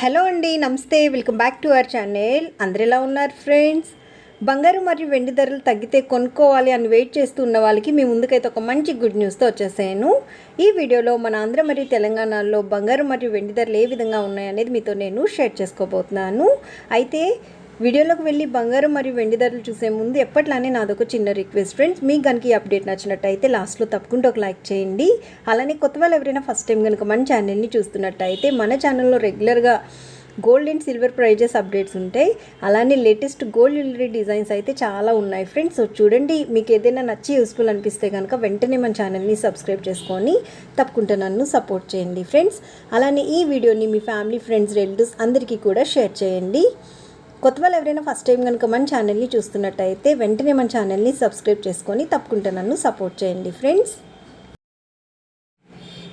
Hello అండి నమస్తే. Welcome back to our channel. అందరు ఎలా ఉన్నారు ఫ్రెండ్స్? బంగారు మరియు వెండి ధరలు తగ్గితే కొనుక్కోవాలి అని వెయిట్ చేస్తూ ఉన్న వాళ్ళకి మీ ముందుకైతే ఒక మంచి గుడ్ న్యూస్తో వచ్చేసాను. ఈ వీడియోలో మన ఆంధ్ర మరియు తెలంగాణలో బంగారు మరియు వెండి ధరలు ఏ విధంగా ఉన్నాయనేది మీతో నేను షేర్ చేసుకోబోతున్నాను. అయితే వీడియోలోకి వెళ్ళి బంగారం మరియు వెండి ధరలు చూసే ముందు ఎప్పట్లానే నాదొక చిన్న రిక్వెస్ట్ ఫ్రెండ్స్ మీకు కనుక ఈ అప్డేట్ నచ్చినట్టయితే లాస్ట్లో తప్పకుండా ఒక లైక్ చేయండి. అలానే కొత్త వాళ్ళు ఎవరైనా ఫస్ట్ టైం కనుక మన ఛానల్ని చూస్తున్నట్టయితే మన ఛానల్లో రెగ్యులర్గా gold and silver prices updates ఉంటాయి. అలానే లేటెస్ట్ గోల్డ్ జ్యువెలరీ డిజైన్స్ అయితే చాలా ఉన్నాయి ఫ్రెండ్స్ సో చూడండి మీకు ఏదైనా నచ్చి యూస్ఫుల్ అనిపిస్తే కనుక వెంటనే మన ఛానల్ని సబ్స్క్రైబ్ చేసుకొని తప్పకుండా నన్ను సపోర్ట్ చేయండి ఫ్రెండ్స్ అలానే ఈ వీడియోని మీ ఫ్యామిలీ ఫ్రెండ్స్ రిలేటివ్స్ అందరికీ కూడా షేర్ చేయండి. కొత్త వాళ్ళు ఎవరైనా ఫస్ట్ టైం కనుక మన ఛానల్ని చూస్తున్నట్టయితే వెంటనే మన ఛానల్ని సబ్స్క్రైబ్ చేసుకొని తప్పకుండా నన్ను సపోర్ట్ చేయండి ఫ్రెండ్స్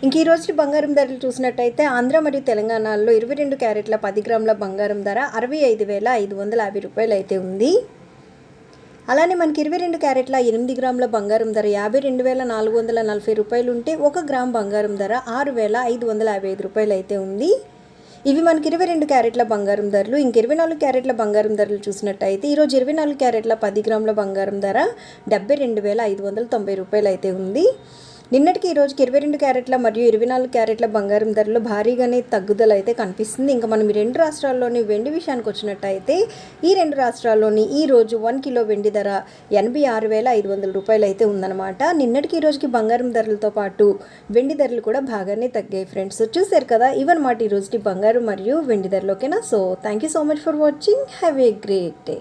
ఇంక ఈ రోజు బంగారం ధరలు చూసినట్టయితే ఆంధ్ర మరియు తెలంగాణలో ఇరవై రెండు క్యారెట్ల పది గ్రాముల బంగారం ధర అరవై ఐదు వేల ఐదు వందల యాభై రూపాయలు అయితే ఉంది. అలానే మనకి ఇరవై రెండు క్యారెట్ల ఎనిమిది గ్రాముల బంగారం ధర యాభై రెండు వేల నాలుగు వందల నలభై రూపాయలు ఉంటే ఒక గ్రామ్ బంగారం ధర ఆరు వేల ఐదు వందల యాభై ఐదు రూపాయలు అయితే ఉంది. ఇవి మనకి ఇరవై రెండు క్యారెట్ల బంగారం ధరలు ఇంక ఇరవై నాలుగు క్యారెట్ల బంగారం ధరలు చూసినట్టయితే ఈరోజు ఇరవై నాలుగు క్యారెట్ల పది గ్రాముల బంగారం ధర డెబ్బై రెండు వేల ఐదు వందల తొంభై రూపాయలు అయితే ఉంది. నిన్నటికి ఈ రోజుకి ఇరవై రెండు క్యారెట్ల మరియు ఇరవై నాలుగు క్యారెట్ల బంగారం ధరలు భారీగానే తగ్గుదల అయితే కనిపిస్తుంది. ఇంకా మనం ఈ రెండు రాష్ట్రాల్లోని వెండి విషయానికి వచ్చినట్టయితే ఈ రెండు రాష్ట్రాల్లోని ఈ రోజు వన్ కిలో వెండి ధర ఎనభై ఆరు వేల ఐదు వందల రూపాయలు అయితే ఉందన్నమాట. నిన్నటికి ఈ రోజుకి బంగారం ధరలతో పాటు వెండి ధరలు కూడా బాగానే తగ్గాయి ఫ్రెండ్స్. చూసారు కదా ఇవన్నమాట ఈ రోజుకి బంగారం మరియు వెండి ధరలు ఓకేనా so thank you so much for watching have a great day